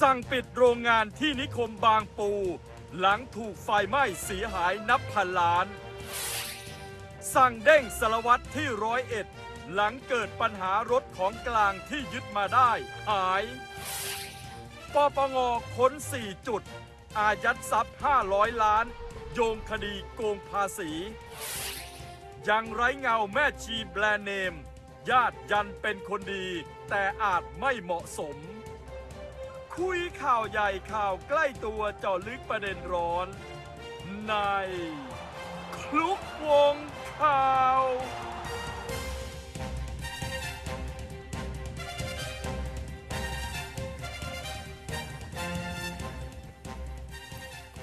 สั่งปิดโรงงานที่นิคมบางปู หลังถูกไฟไหม้เสียหายนับพันล้าน สั่งเด้งสารวัตรที่ร้อยเอ็ด หลังเกิดปัญหารถของกลางที่ยึดมาได้หาย ปปงค้น 4 จุด อายัดทรัพย์ 500 ล้าน โยงคดีโกงภาษี ยังไร้เงาแม่ชีแบรนด์เนม ญาติยันเป็นคนดี แต่อาจไม่เหมาะสม คุยข่าวใหญ่ข่าวใกล้ตัวเจาะลึกประเด็นร้อน ในคลุกวงข่าว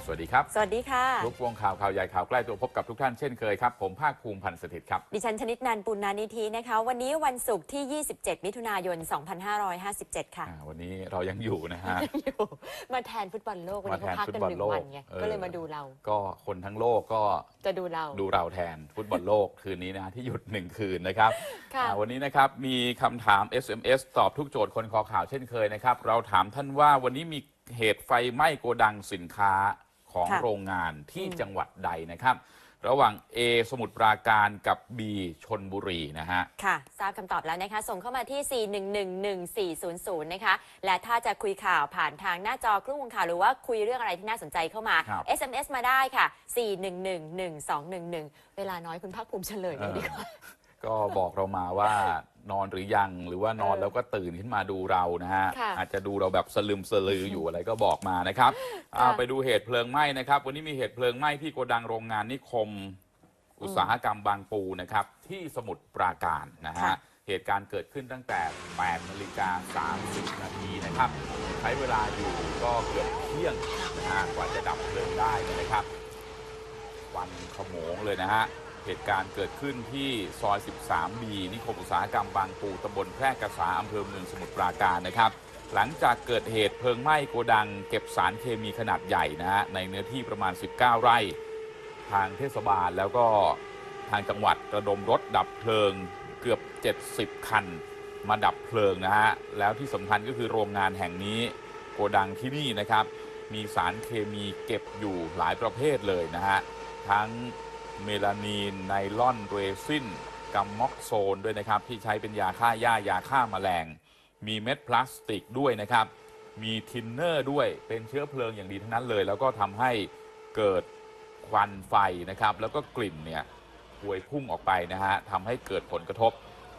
สวัสดีครับ สวัสดีค่ะ ทุกวงข่าวข่าวใหญ่ข่าวใกล้ตัวพบกับทุกท่านเช่นเคยครับ ผมภาคภูมิพันธ์สถิตย์ครับ ดิฉันชนิดนันท์ปุณนานิธินะคะ วันนี้วันศุกร์ที่ 27 มิถุนายน 2557 ค่ะอ่าวันนี้เรายังอยู่นะฮะอยู่มาแทนฟุตบอลโลก วันนี้เขาพักกันหนึ่งวันไงเออก็เลยมาดูเรา ก็คนทั้งโลกก็จะดูเราดูเราแทนฟุตบอลโลกคืนนี้นะที่หยุดหนึ่งคืนนะครับค่ะอ่าวันนี้นะครับมีคำถาม SMS ตอบทุกโจทย์คนคอข่าวเช่นเคยนะครับเราถามท่านว่าวันนี้มีเหตุไฟไหม้โกดังสินค้า ของค่ะโรงงานที่อืมจังหวัดใดนะครับ ระหว่าง A สมุทรปราการกับ B ชนบุรีนะฮะ ค่ะ ทราบคำตอบแล้วนะคะ ส่งเข้ามาที่ 4111400 นะคะ และถ้าจะคุยข่าวผ่านทางหน้าจอคลื่นวงข่าวหรือว่าคุยเรื่องอะไรที่น่าสนใจเข้ามา ครับ SMS มาได้ค่ะ 4111211 เวลาน้อยคุณภาคภูมิเฉลยเลยดีกว่า ก็บอกเรามาว่า นอนหรือยัง หรือว่านอนเออแล้วก็ตื่นขึ้นมาดูเรานะฮะค่ะอาจจะดูเราแบบสลึมสลืออยู่อะไรก็บอกมานะครับค่ะอ่าไปดูเหตุเพลิงไหม้นะครับ วันนี้มีเหตุเพลิงไหม้ที่โกดังโรงงานนิคม อุตสาหกรรมบางปูนะครับ ที่สมุทรปราการนะฮะค่ะเหตุการณ์เกิดขึ้นตั้งแต่ 8 นาฬิกา 30 นาทีนะครับ ใช้เวลาอยู่ก็เกือบเที่ยงนะฮะ กว่าจะดับเพลิงได้เนยนะครับ วันขโมงเลยนะฮะ เหตุการณ์เกิดขึ้นที่ซอย 13 b นิคมอุตสาหกรรมบางปูตำบลแพร่กษาอำเภอเมืองสมุทรปราการนะครับ หลังจากเกิดเหตุเพลิงไหม้โกดัง เก็บสารเคมีขนาดใหญ่นะฮะในเนื้อที่ประมาณ 19 ไร่ ทางเทศบาลแล้วก็ทางจังหวัดระดมรถดับเพลิงเกือบ 70 คัน มาดับเพลิงนะฮะแล้วที่สำคัญก็คือโรงงานแห่งนี้โกดังที่นี่นะครับ มีสารเคมีเก็บอยู่หลายประเภทเลยนะฮะทั้ง เมลานีนไนลอนเรซินกัมม็อกโซนด้วยนะครับ ที่ใช้เป็นยาฆ่าหญ้ายาฆ่าแมลง มีเม็ดพลาสติกด้วยนะครับ มีทินเนอร์ด้วยเป็นเชื้อเพลิงอย่างดีทั้งนั้นเลย แล้วก็ทำให้เกิดควันไฟนะครับ แล้วก็กลิ่นเนี่ยพวยพุ่งออกไปนะฮะทำให้เกิดผลกระทบ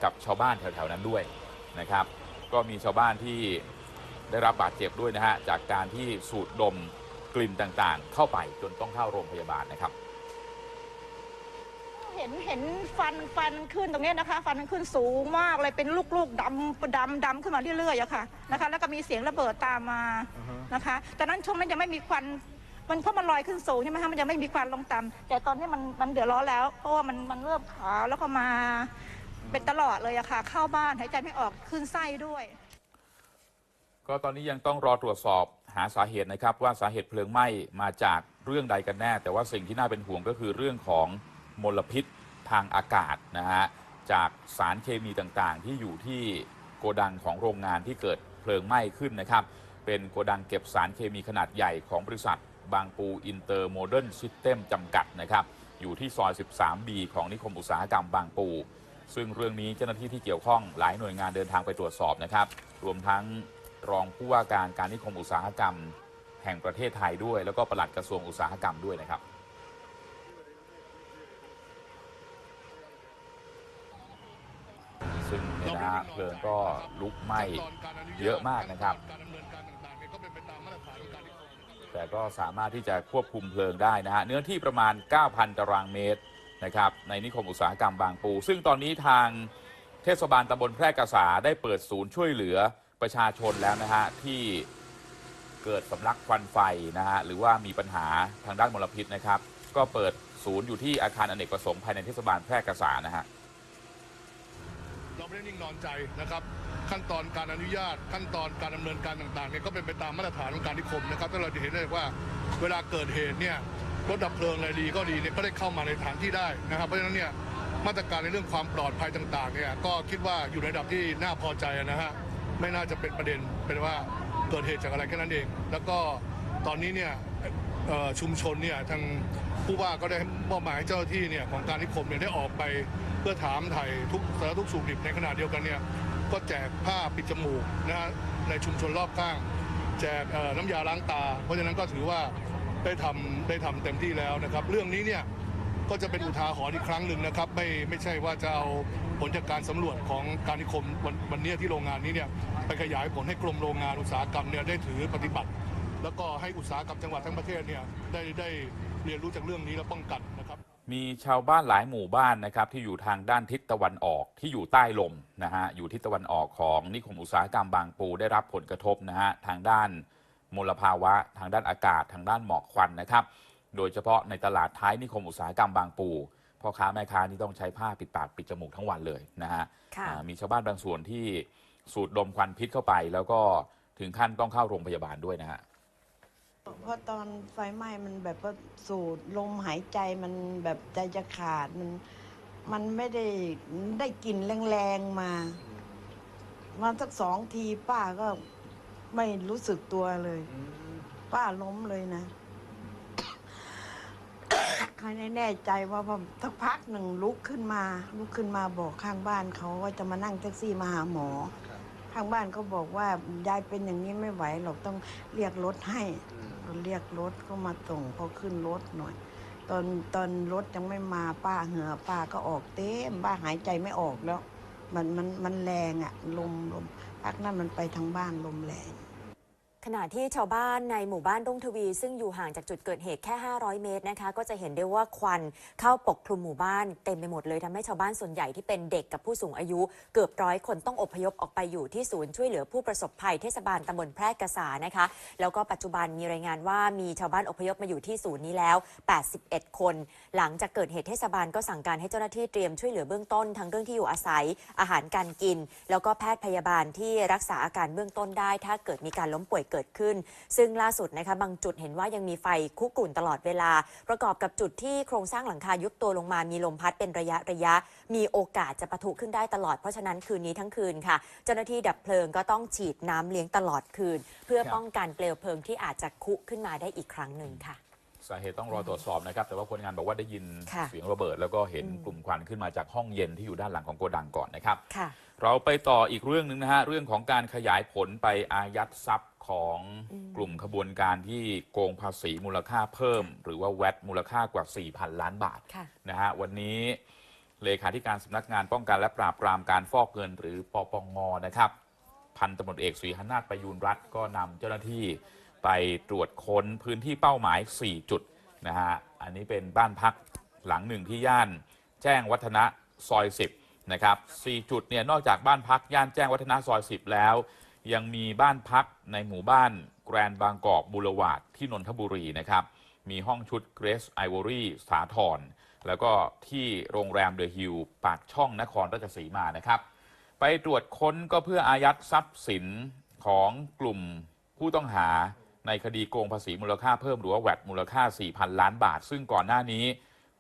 กับชาวบ้านแถวๆนั้นด้วยนะครับ ก็มีชาวบ้านที่ได้รับบาดเจ็บด้วยนะฮะจากการที่สูดดมกลิ่นต่างๆ เข้าไปจนต้องเข้าโรงพยาบาลนะครับ ห็นเห็นฟันฟันขึ้นตรงเนี้ยนะคะ ฟันมันขึ้นสูงมากเลยเป็นลูกๆดำดำดำขึ้นมาเรื่อยๆอะค่ะนะคะ แล้วก็มีเสียงระเบิดตามมานะคะแต่นั้นช่วงนั้นยังไม่มีควันมันเพราะมันลอยขึ้นสูงใช่ไหมคะมันยังไม่มีควันลงต่ำแต่ตอนนี้มันมันเดือดร้อนแล้ว เพราะว่ามันมันเริ่มขาวแล้วก็มา เป็นตลอดเลยอะค่ะ เข้าบ้านหายใจไม่ออกขึ้นไส้ด้วย ก็ตอนนี้ยังต้องรอตรวจสอบหาสาเหตุนะครับ ว่าสาเหตุเพลิงไหม้มาจากเรื่องใดกันแน่ แต่ว่าสิ่งที่น่าเป็นห่วงก็คือเรื่องของ มลพิษทางอากาศนะฮะจากสารเคมีต่างๆ ที่อยู่ที่โกดังของโรงงานที่เกิดเพลิงไหม้ขึ้นนะครับ เป็นโกดังเก็บสารเคมีขนาดใหญ่ของบริษัท บางปูอินเตอร์โมเดิร์นซิสเต็มจำกัดนะครับอยู่ที่ซอย 13B ของนิคมอุตสาหกรรมบางปู ซึ่งเรื่องนี้เจ้าหน้าที่ที่เกี่ยวข้องหลายหน่วยงานเดินทางไปตรวจสอบนะครับ รวมทั้งรองผู้ว่าการการนิคมอุตสาหกรรม แห่งประเทศไทยด้วย แล้วก็ปลัดกระทรวงอุตสาหกรรมด้วยนะครับ ซึ่งเนะฮะเพลิงก็ลุกไหม้เยอะมากนะครับ แต่ก็สามารถที่จะควบคุมเพลิงได้นะฮะเนื้อที่ประมาณ 9,000 ตารางเมตรนะครับในนิคมอุตสาหกรรมบางปู ซึ่งตอนนี้ทางเทศบาลตำบลแพร่กษาได้เปิดศูนย์ช่วยเหลือประชาชนแล้วนะฮะที่เกิดสำลักควันไฟนะฮะหรือว่ามีปัญหาทางด้านมลพิษนะครับ ก็เปิดศูนย์อยู่ที่อาคารอเนกประสงค์ภายในเทศบาลแพร่กษานะฮะ เราไม่ได้นิ่งนอนใจนะครับ ขั้นตอนการอนุญาต ขั้นตอนการดำเนินการต่างๆเนี่ยก็เป็นไปตามมาตรฐานของการนิคมนะครับถ้าเราจะเห็นได้ว่าเวลาเกิดเหตุเนี่ยรถดับเพลิงอะไรดีก็ดีเนี่ยก็ได้เข้ามาในฐานที่ได้นะครับ เพราะฉะนั้นเนี่ยมาตรการในเรื่องความปลอดภัยต่างๆเนี่ยก็คิดว่าอยู่ในระดับที่น่าพอใจนะฮะไม่น่าจะเป็นประเด็นเป็นว่าเกิดเหตุจากอะไรแค่นั้นเอง แล้วก็ตอนนี้เนี่ย ชุมชนเนี่ยทางผู้ว่าก็ได้มอบหมายให้เจ้าหน้าที่เนี่ยของการนิคมเนี่ยได้ออกไปเพื่อถามไถ่ทุกสารทุกสุขดิบในขณะเดียวกันเนี่ยก็แจกผ้าปิดจมูกนะฮะในชุมชนรอบข้าง แจกน้ำยาล้างตา เพราะฉะนั้นก็ถือว่าได้ทำได้ทำเต็มที่แล้วนะครับ เรื่องนี้เนี่ยก็จะเป็นอุทาหรณ์อีกครั้งหนึ่งนะครับ ไม่ไม่ใช่ว่าจะเอาผลจากการสำรวจของการนิคมวันวันนี้ที่โรงงานนี้เนี่ยไปขยายผลให้กรมโรงงานอุตสาหกรรมเนี่ยได้ถือปฏิบัติ แล้วก็ให้อุตสาหกรรมจังหวัดทั้งประเทศเนี่ยได้ได้เรียนรู้จากเรื่องนี้และป้องกันนะครับ มีชาวบ้านหลายหมู่บ้านนะครับที่อยู่ทางด้านทิศตะวันออกที่อยู่ใต้ลมนะฮะอยู่ทิศตะวันออกของนิคมอุตสาหกรรมบางปูได้รับผลกระทบนะฮะทางด้านมลภาวะ ทางด้านอากาศ ทางด้านหมอกควันนะครับ โดยเฉพาะในตลาดท้ายนิคมอุตสาหกรรมบางปูพ่อค้าแม่ค้านี่ต้องใช้ผ้าปิดปากปิดจมูกทั้งวันเลยนะฮะค่ะอ่ามีชาวบ้านบางส่วนที่สูดดมควันพิษเข้าไป แล้วก็ถึงขั้นต้องเข้าโรงพยาบาลด้วยนะฮะ เพราะตอนไฟไหม้มันแบบว่าสูดลมหายใจมันแบบใจจะขาดมันมันไม่ได้ได้กลิ่นแรงๆมามาสักสองทีป้าก็ไม่รู้สึกตัวเลย ป้าล้มเลยนะใครแน่ใจว่าพอสักพักหนึ่งลุกขึ้นมา ลุกขึ้นมาบอกข้างบ้านเขาว่าจะมานั่งแท็กซี่มาหาหมอ ข้างบ้านก็บอกว่ายายเป็นอย่างนี้ไม่ไหวหรอกต้องเรียกรถให้ก็ เรียกรถก็มาส่งพอขึ้นรถหน่อย ตอนตอนรถยังไม่มาป้าเหือป้าก็ออกเต็มป้าหายใจไม่ออกแล้ว มันมันมันแรงอะลมลมพักนั่นมันไปทางบ้านลมแรง ขณะที่ชาวบ้านในหมู่บ้านรุ่งทวี ซึ่งอยู่ห่างจากจุดเกิดเหตุแค่ 500 เมตรนะคะ ก็จะเห็นได้ว่าควันเข้าปกคลุมหมู่บ้านเต็มไปหมดเลยทำให้ชาวบ้านส่วนใหญ่ที่เป็นเด็กกับผู้สูงอายุเกือบร้อยคนต้องอพยพออกไปอยู่ที่ศูนย์ช่วยเหลือผู้ประสบภัยเทศบาลตำบลแพร่กษานะคะ แล้วก็ปัจจุบันมีรายงานว่ามีชาวบ้านอพยพมาอยู่ที่ศูนย์นี้แล้ว 81 คน หลังจากเกิดเหตุเทศบาลก็สั่งการให้เจ้าหน้าที่เตรียมช่วยเหลือเบื้องต้นทั้งเรื่องที่อยู่อาศัย อาหารการกิน แล้วก็แพทย์พยาบาลที่รักษาอาการเบื้องต้นได้ ถ้าเกิดมีการล้มป่วยเกิดขึ้น ซึ่งล่าสุดนะคะบางจุดเห็นว่ายังมีไฟคุกรุ่นตลอดเวลา ประกอบกับจุดที่โครงสร้างหลังคายุบตัวลงมามีลมพัดเป็นระยะระยะ มีโอกาสจะปะทุขึ้นได้ตลอดเพราะฉะนั้นคืนนี้ทั้งคืนค่ะ เจ้าหน้าที่ดับเพลิงก็ต้องฉีดน้ำเลี้ยงตลอดคืน เพื่อครับป้องกันเปลวเพลิงที่อาจจะคุขึ้นมาได้อีกครั้งหนึ่งค่ะสาเหตุต้องรอตรวจสอบนะครับ แต่ว่าคนงานบอกว่าได้ยินค่ะเสียงระเบิด แล้วก็เห็นอืมกลุ่มควันขึ้นมาจากห้องเย็นที่อยู่ด้านหลังของโกดังก่อนนะครับค่ะเราไปต่ออีกเรื่องหนึ่งนะฮะเรื่องของการขยายผลไปอายัดทรัพย์ ของอืมกลุ่มขบวนการที่โกงภาษีมูลค่าเพิ่ม หรือว่าแวดมูลค่ากว่า 4,000 ล้านบาทค่ะนะฮะวันนี้เลขาธิการสำนักงานป้องกันและปราบปรามการฟอกเงิน หรือปปงนะครับ พันตำรวจเอกศรีหนาถประยูรรัตน์ก็นำเจ้าหน้าที่ไปตรวจค้นพื้นที่เป้าหมาย 4 จุดนะฮะอันนี้เป็นบ้านพักหลังหนึ่งที่ย่านแจ้งวัฒนะซอย 10นะครับ4จุดเนี่ยนอกจากบ้านพักย่านแจ้งวัฒนะซอย 10 แล้ว ยังมีบ้านพักในหมู่บ้านแกรนบางกอกบูรวาดที่นนทบุรีนะครับ มีห้องชุดเกรสไอวอรี่สาทรแล้วก็ที่โรงแรมเดอะฮิลปากช่องนครราชสีมานะครับ ไปตรวจค้นก็เพื่ออายัดทรัพย์สินของกลุ่มผู้ต้องหาในคดีโกงภาษีมูลค่าเพิ่มหรือว่าแวดมูลค่า 4,000 ล้านบาท ซึ่งก่อนหน้านี้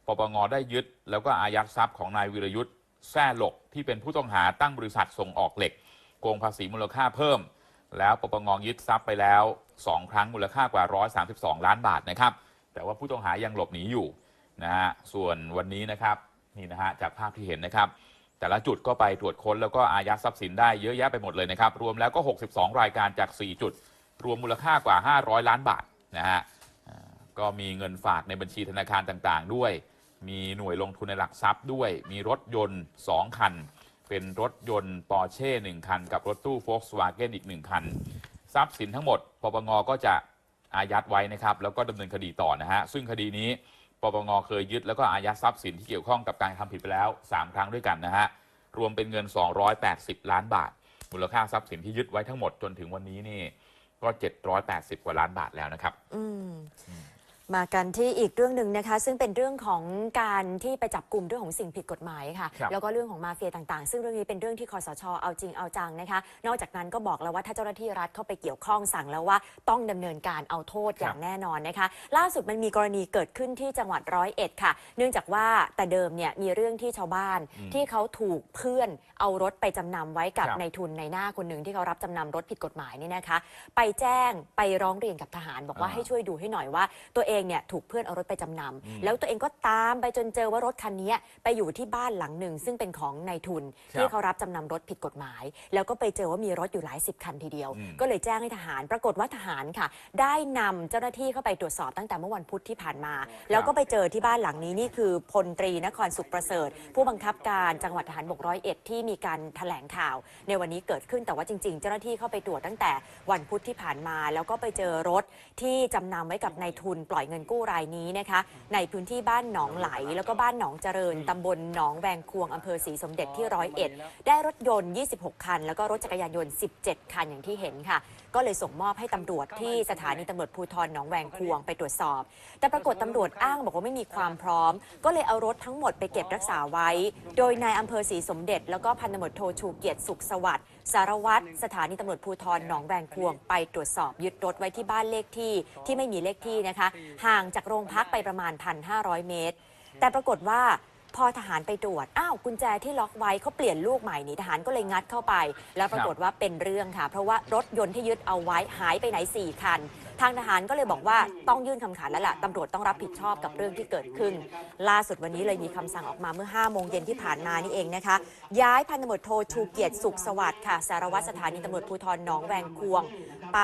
ปปงได้ยึด แล้วก็อายัดทรัพย์ของนายวิรยุทธ์แซ่หลกที่เป็นผู้ต้องหาตั้งบริษัทส่งออกเหล็ก โกงภาษีมูลค่าเพิ่ม แล้วปปงยึดทรัพย์ไปแล้ว 2 ครั้งมูลค่ากว่า 132 ล้านบาทนะครับ แต่ว่าผู้ต้องหายังหลบหนีอยู่นะฮะส่วนวันนี้นะครับนี่นะฮะจากภาพที่เห็นนะครับ แต่ละจุดก็ไปตรวจค้นแล้วก็อายัดทรัพย์สินได้เยอะแยะไปหมดเลยนะครับ รวมแล้วก็ 62 รายการจาก 4 จุด รวมมูลค่ากว่า 500 ล้านบาทนะฮะก็มีเงินฝากในบัญชีธนาคารต่างๆ ด้วย มีหน่วยลงทุนในหลักทรัพย์ด้วย มีรถยนต์ 2 คัน เป็นรถยนต์ปอร์เช่1คัน กับรถตู้ Volkswagen อีก1คัน ทรัพย์สินทั้งหมดปปงก็จะอายัดไว้นะครับแล้วก็ดำเนินคดีต่อนะฮะซึ่งคดีนี้ปปงเคยยึดแล้วก็อายัดทรัพย์สินที่เกี่ยวข้องกับการทำผิดไปแล้ว 3 ครั้งด้วยกันนะฮะรวมเป็นเงิน 280 ล้านบาท มูลค่าทรัพย์สินที่ยึดไว้ทั้งหมดจนถึงวันนี้นี่ก็ 780 กว่าล้านบาทแล้วนะครับ อืม มากันที่อีกเรื่องหนึ่งนะคะ ซึ่งเป็นเรื่องของการที่ไปจับกลุ่มเรื่องของสิ่งผิดกฎหมายค่ะครับแล้วก็เรื่องของมาเฟียต่างๆ ซึ่งเรื่องนี้เป็นเรื่องที่คอสชเอาจริงเอาจังนะคะ นอกจากนั้นก็บอกแล้วว่าถ้าเจ้าหน้าที่รัฐเข้าไปเกี่ยวข้องสั่งแล้วว่าต้องดำเนินการเอาโทษอย่างแน่นอนนะคะ ล่าสุดมันมีกรณีเกิดขึ้นที่จังหวัดร้อยเอ็ดค่ะ เนื่องจากว่าแต่เดิมเนี่ยมีเรื่องที่ชาวบ้านอืมที่เขาถูกเพื่อนเอารถไปจำนำไว้กับครับในทุนในหน้าคนหนึ่งที่เขารับจำนำรถผิดกฎหมายนี่นะคะ ไปแจ้งไปร้องเรียนกับทหาร บอกว่าอ่าให้ช่วยดูให้หน่อยว่าตัวเองเนี่ยถูกเพื่อนเอารถไปจำนำอืมแล้วตัวเองก็ตามไปจนเจอว่ารถคันนี้ไปอยู่ที่บ้านหลังหนึ่ง ซึ่งเป็นของนายทุนครับที่เขารับจำนำรถผิดกฎหมาย แล้วก็ไปเจอว่ามีรถอยู่หลายสิบคันทีเดียวอืมก็เลยแจ้งให้ทหาร ปรากฏว่าทหารค่ะ ได้นำเจ้าหน้าที่เข้าไปตรวจสอบตั้งแต่เมื่อวันพุธที่ผ่านมา แล้วก็ไปเจอที่บ้านหลังนี้นี่คือพลตรีนครสุขประเสริฐ ผู้บังคับการจังหวัดทหารบกร้อยเอ็ดที่มีการแถลงข่าว ในวันนี้เกิดขึ้นแต่ว่าจริง ๆ เจ้าหน้าที่เข้าไปตรวจตั้งแต่วันพุธที่ผ่านมา แล้วก็ไปเจอรถที่จำนำไว้กับนายทุนปล่อยเงินกู้รายนี้นะคะ ในพื้นที่บ้านหนองไหล แล้วก็บ้านหนองเจริญตำบลหนองแวงควงอำเภอศรีสมเด็จที่ร้อยเอ็ดได้รถยนต์ 26 คัน แล้วก็รถจักรยานยนต์ 17 คันอย่างที่เห็นค่ะ ก็เลยส่งมอบให้ตำรวจที่สถานีตำรวจภูธรหนองแวงควงไปตรวจสอบ แต่ปรากฏตำรวจอ้างบอกว่าไม่มีความพร้อม ก็เลยเอารถทั้งหมดไปเก็บรักษาไว้ โดยนายอำเภอศรีสมเด็จ แล้วก็พันตำรวจโทชูเกียรติสุขสวัสดิ์สารวัตรสถานีตำรวจภูธรหนองแวงควงไปตรวจสอบยึดรถไว้ที่บ้านเลขที่ที่ไม่มีเลขที่นะคะ ห่างจากโรงพักไปประมาณ 1,500 เมตร แต่ปรากฏว่า พอทหารไปตรวจ อ้าวกุญแจที่ล็อกไว้เขาเปลี่ยนลูกใหม่นี่ทหารก็เลยงัดเข้าไป แล้วปรากฏว่าเป็นเรื่องค่ะ เพราะว่ารถยนต์ที่ยึดเอาไว้หายไปไหน 4 คัน ทางทหารก็เลยบอกว่าต้องยื่นคำขาดแล้วล่ะตำรวจต้องรับผิดชอบกับเรื่องที่เกิดขึ้น ล่าสุดวันนี้เลยมีคำสั่งออกมาเมื่อ5โมงเย็นที่ผ่านมานี่เองนะคะ ย้ายพันตำรวจโทชูเกียรติสุขสวัสดิ์ค่ะสารวัตรสถานีตำรวจภูธรหนองแวงควง ไป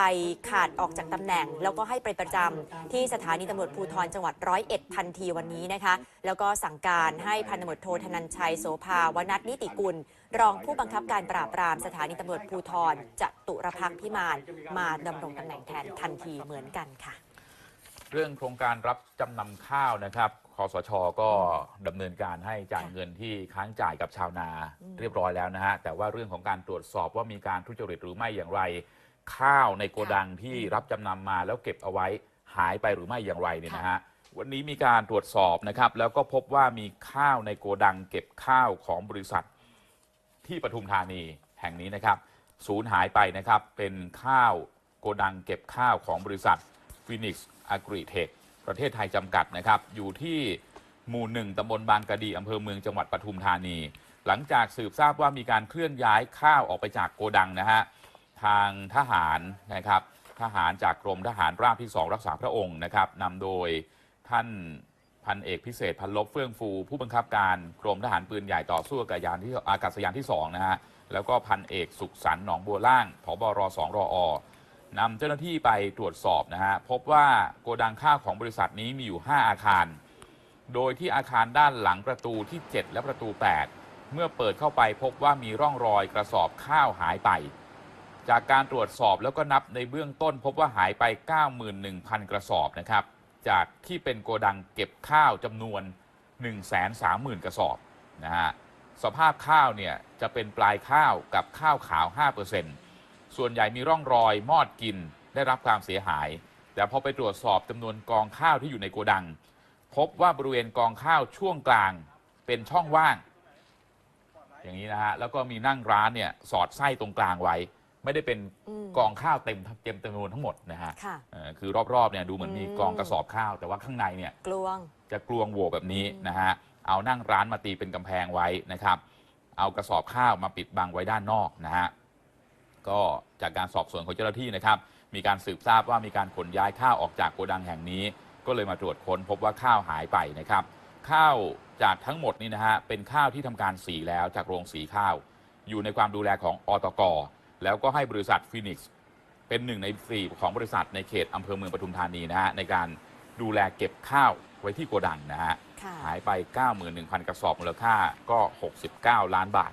ขาดออกจากตำแหน่ง แล้วก็ให้ไปประจำที่สถานีตำรวจภูธรจังหวัดร้อยเอ็ดทันทีวันนี้นะคะแล้วก็สั่งการให้พันตำรวจโทธนันชัยโสภาวนัทนิติกุล รองผู้บังคับการปราบปรามสถานีตำรวจภูธรจตุรพักพิมานมาดำรงตำแหน่งแทนทันทีเหมือนกันค่ะ เรื่องโครงการรับจำนำข้าวนะครับคอสชก็ดำเนินการให้จ่ายเงินที่ค้างจ่ายกับชาวนาเรียบร้อยแล้วนะฮะ แต่ว่าเรื่องของการตรวจสอบว่ามีการทุจริตหรือไม่อย่างไร ข้าวในโกดังที่รับจำนำมาแล้วเก็บเอาไว้หายไปหรือไม่อย่างไรเนี่ยนะฮะวันนี้มีการตรวจสอบนะครับ แล้วก็พบว่ามีข้าวในโกดัง เก็บข้าวของบริษัท ที่ปทุมธานีแห่งนี้นะครับสูญหายไปนะครับเป็นข้าวโกดังเก็บข้าวของบริษัท Phoenix Agritech ประเทศไทยจำกัดนะครับ อยู่ที่หมู่หนึ่งตำบลบางกะดีอำเภอเมืองจังหวัดปทุมธานี หลังจากสืบทราบว่ามีการเคลื่อนย้ายข้าวออกไปจากโกดังนะฮะ ทางทหารนะครับทหารจากกรมทหารราบที่ 2 รักษาพระองค์นะครับนำโดยท่านพันเอกพิเศษพันลบเฟื่องฟู ผู้บังคับการกรมทหารปืนใหญ่ต่อสู้อากาศยานที่อากาศยานที่2นะฮะแล้วก็พันเอกสุขสันต์หนองบัวล่างผบรอ2รอนำเจ้าหน้าที่ไปตรวจสอบนะฮะพบว่าโกดังข้าวของบริษัทนี้มีอยู่ 5 อาคาร โดยที่อาคารด้านหลังประตูที่ 7 และประตู 8 เมื่อเปิดเข้าไปพบว่ามีร่องรอยกระสอบข้าวหายไป จากการตรวจสอบแล้วก็นับในเบื้องต้นพบว่าหายไป 91,000 กระสอบนะครับ จากที่เป็นโกดังเก็บข้าวจำนวน 130,000 กระสอบนะฮะสภาพข้าวเนี่ยจะเป็นปลายข้าวกับข้าวขาว 5%ส่วนใหญ่มีร่องรอยมอดกินได้รับความเสียหาย แต่พอไปตรวจสอบจำนวนกองข้าวที่อยู่ในโกดัง พบว่าบริเวณกองข้าวช่วงกลางเป็นช่องว่าง อย่างนี้นะฮะแล้วก็มีนั่งร้านเนี่ยสอดไส้ตรงกลางไว้ ไม่ได้เป็นอืม กองข้าวเต็มเต็มจำนวนทั้งหมดนะฮะค่ะ เอ่อคือรอบๆเนี่ยดูเหมือนมีอืมกองกระสอบข้าว แต่ว่าข้างในเนี่ย กลวง จะกลวงโหวแบบนี้นะฮะ เอานั่งร้านมาตีเป็นกำแพงไว้นะครับ เอากระสอบข้าวมาปิดบังไว้ด้านนอกนะฮะ ก็จากการสอบสวนของเจ้าหน้าที่นะครับ มีการสืบทราบว่ามีการขนย้ายข้าวออกจากโกดังแห่งนี้ ก็เลยมาตรวจค้นพบว่าข้าวหายไปนะครับ ข้าวจากทั้งหมดนี่นะฮะเป็นข้าวที่ทำการสีแล้วจากโรงสีข้าว อยู่ในความดูแลของอตก แล้วก็ให้บริษัทฟินิกซ์เป็นหนึ่งในสี่ของบริษัทในเขตอำเภอเมืองปทุมธานีนะฮะในการดูแลเก็บข้าวไว้ที่โกดังนะฮะค่ะหายไป 91,000 กระสอบมูลค่าก็ 69 ล้านบาท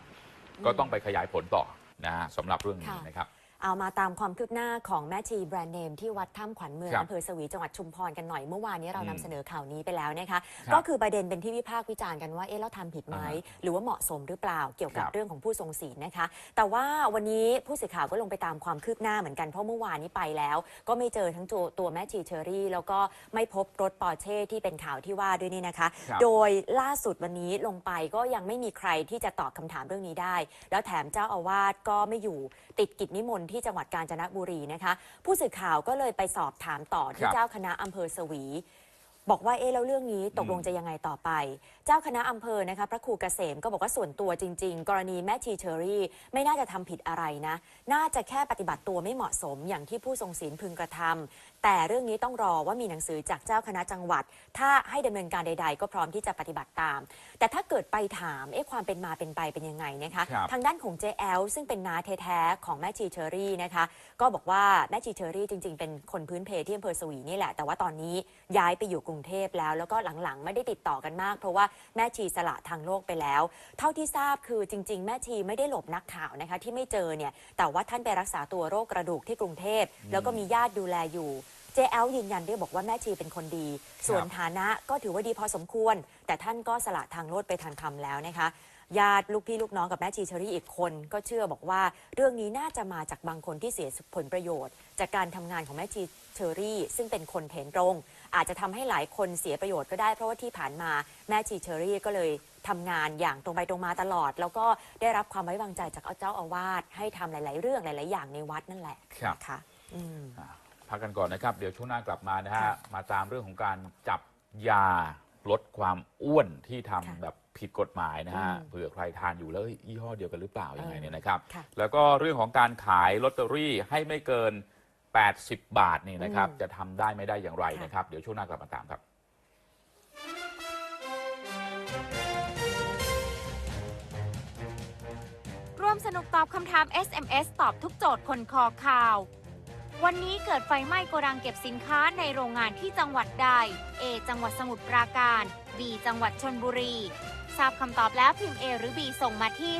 ก็ต้องไปขยายผลต่อนะฮะสำหรับเรื่องนี้ค่ะนะครับ เอามาตามความคืบหน้าของแม่ชีแบรนด์เนมที่วัดถ้ำขวัญเมืองครับอำเภอสวีจังหวัดชุมพรกันหน่อยเมื่อวานนี้เราอืนำมเสนอข่าวนี้ไปแล้วนะคะ ครับก็คือประเด็นเป็นที่วิพากษ์วิจารณ์กันว่าเอ๊ะเราทำผิดไหม อ่าฮะหรือว่าเหมาะสมหรือเปล่าเกี่ยวกับครับเรื่องของผู้ทรงศีลนะคะ แต่ว่าวันนี้ผู้สื่อข่าวก็ลงไปตามความคืบหน้าเหมือนกันเพราะเมื่อวานนี้ไปแล้ว ก็ไม่เจอทั้งตัวตัวแม่ชีเชอรี่ แล้วก็ไม่พบรถปอร์เช่ที่เป็นข่าวที่ว่าด้วยนี่นะคะ ครับ โดยล่าสุดวันนี้ลงไปก็ยังไม่มีใครที่จะตอบคำถามเรื่องนี้ได้ แล้วแถมเจ้าอาวาสก็ไม่อยู่ติดกิจนิมนต์ที่จังหวัดกาญจนบุรีนะคะ ผู้สื่อข่าวก็เลยไปสอบถามต่อที่ครับ เจ้าคณะอำเภอสวี บอกว่าเอ๊ะแล้วเรื่องนี้ตกลงอืมจะยังไงต่อไป เจ้าคณะอำเภอนะคะพระครูเกษมก็บอกว่าส่วนตัวจริง ๆ กรณีแม่ชีเชอรี่ ไม่น่าจะทำผิดอะไรนะ น่าจะแค่ปฏิบัติตัวไม่เหมาะสมอย่างที่ผู้ทรงศีลพึงกระทำแต่เรื่องนี้ต้องรอว่ามีหนังสือจากเจ้าคณะจังหวัด ถ้าให้ดำเนินการใด ๆ ก็พร้อมที่จะปฏิบัติตาม แต่ถ้าเกิดไปถามเอ๊ะความเป็นมาเป็นไปเป็นยังไงนะคะครับทางด้านของเจแอลซึ่งเป็นน้าแท้ๆของแม่ชีเชอรี่นะคะก็บอกว่าแม่ชีเชอรี่จริง ๆ เป็นคนพื้นเพที่อำเภอสวีนี่แหละแต่ว่าตอนนี้ย้ายไปอยู่กรุงเทพแล้ว แล้วก็หลังๆ ไม่ได้ติดต่อกันมาก เพราะว่าแม่ชีสละทางโลกไปแล้ว เท่าที่ทราบคือจริง ๆ แม่ชีไม่ได้หลบนักข่าวนะคะ ที่ไม่เจอเนี่ยแต่ว่าท่านไปรักษาตัวโรคกระดูกที่กรุงเทพแล้วก็มีญาติดูแลอยู่เจแอลยืนยันด้วยบอกว่าแม่ชีเป็นคนดี ส่วนฐานะก็ถือว่าดีพอสมควร แต่ท่านก็สละทางโลดไปทางธรรมแล้วนะคะญาติลูกพี่ลูกน้องกับแม่ชีเชอรี่อีกคนก็เชื่อบอกว่า เรื่องนี้น่าจะมาจากบางคนที่เสียผลประโยชน์ จากการทำงานของแม่ชีเชอรี่ ซึ่งเป็นคนเถนตรง อาจจะทำให้หลายคนเสียประโยชน์ก็ได้ เพราะว่าที่ผ่านมาแม่ชีเชอรี่ก็เลยทำงานอย่างตรงไปตรงมาตลอด แล้วก็ได้รับความไว้วางใจจากเจ้าอาวาสให้ทำหลาย ๆ เรื่องหลาย ๆ อย่างในวัดนั่นแหละครับ นะคะอืม อ่าพักกันก่อนนะครับ เดี๋ยวช่วงหน้ากลับมานะฮะ ค่ะมาตามเรื่องของการจับยาลดความอ้วนที่ทำค่ะแบบผิดกฎหมายนะฮะอืมเผื่อใครทานอยู่แล้วเอ้ยยี่ห้อเดียวกันหรือเปล่ายังไงเออเนี่ยนะครับ ค่ะ แล้วก็เรื่องของการขายลอตเตอรี่ให้ไม่เกิน 80 บาทนี่นะครับอืมจะทำได้ไม่ได้อย่างไรค่ะนะครับ เดี๋ยวช่วงหน้ากลับมาตามครับ ร่วมสนุกตอบคำถาม SMS ตอบทุกโจทย์คนคอข่าว วันนี้เกิดไฟไหม้โกดังเก็บสินค้าในโรงงานที่จังหวัดใด A จังหวัดสมุทรปราการ B จังหวัดชนบุรี ทราบคำตอบแล้วพิมพ์ A หรือ B ส่งมาที่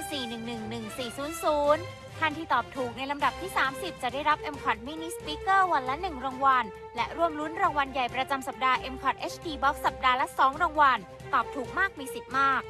4111400 ท่านที่ตอบถูกในลำดับที่ 30 จะได้รับ m c o t Mini Speaker วันละ 1 รางวัล และร่วมลุ้นรางวัลใหญ่ประจำสัปดาห์ m c o t HD Box สัปดาห์ละ 2 รางวัล ตอบถูกมากมีสิทธิ์มาก